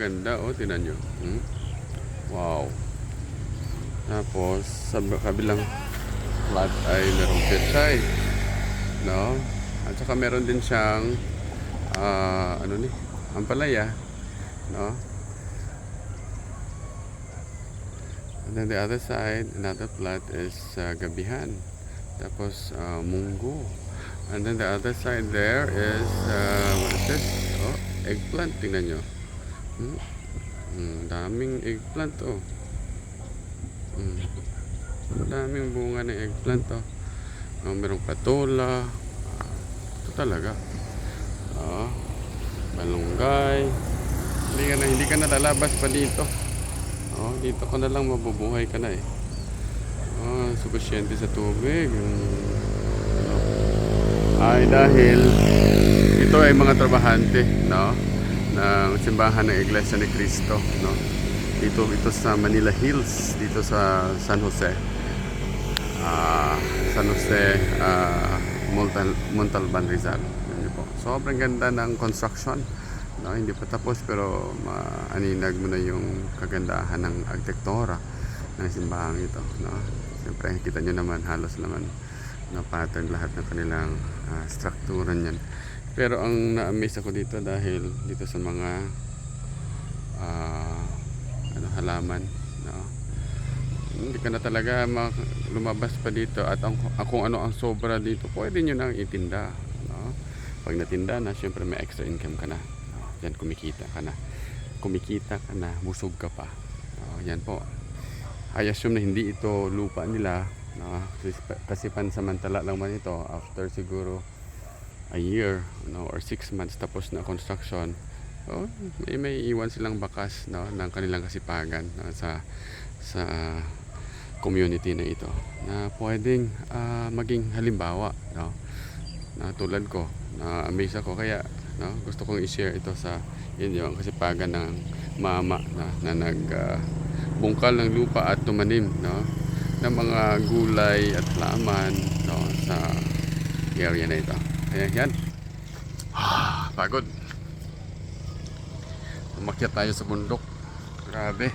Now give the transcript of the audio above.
Ganda oh, tinan nyo. Hmm? Wow. Tapos, sa kabilang flat ay merong pechay. No? At saka meron din siyang ah, ano ni, ampalaya. No? And then the other side, another flat is uh, gabihan. Tapos uh, munggo. And then the other side there is, uh, what is this? Oh, eggplant. Tingnan nyo. Hmm? Hmm, daming eggplant oh. Hmm. Daming bunga ng eggplant oh. Oh, merong patola. Ito talaga. Oh. Balunggay. Hindi ka na hindi ka na lalabas pa dito. Oh, dito ka na lang mabubuhay ka na eh. Oh, sufisyente sa tubig. Hmm. Ay dahil ito ay mga trabahante, no? Ng simbahan ng Iglesia ni Cristo, no? Dito ito sa Manila Hills, dito sa San Jose. Ah, San Jose ah, Montal Montalban Rizal. Yun po. Sobrang ganda ng construction. No, hindi pa tapos pero maaninag mo na yung kagandahan ng arkitektura ng simbahan ito, no? Siyempre, kita nyo naman halos naman na pattern lahat ng kanilang ah, struktura niyan. Pero ang na-amaze ako dito dahil dito sa mga ah, ano halaman, no? Hindi ka na talaga lumabas pa dito at ang, ang kung ano ang sobra dito, pwede nyo nang itinda, no? Pag natinda na, syempre may extra income ka na. No? Yan kumikita ka na. Kumikita ka na, busog ka pa. No? Yan po. I assume na hindi ito lupa nila, no? Kasi pansamantala lang man ito after siguro a year no or six months tapos na construction oh, may, may iwan silang bakas no ng kanilang kasipagan no, sa sa community na ito na pwedeng ah, maging halimbawa no na tulad ko na amaze ako. Kaya no gusto kong i-share ito sa inyo ang kasipagan ng mama na, na nag ah, bungkal ng lupa at tumanim no ng mga gulay at laman no sa area na ito Ayan, yan. Ah, pagod. Umakyat tayo sa bundok. Grabe.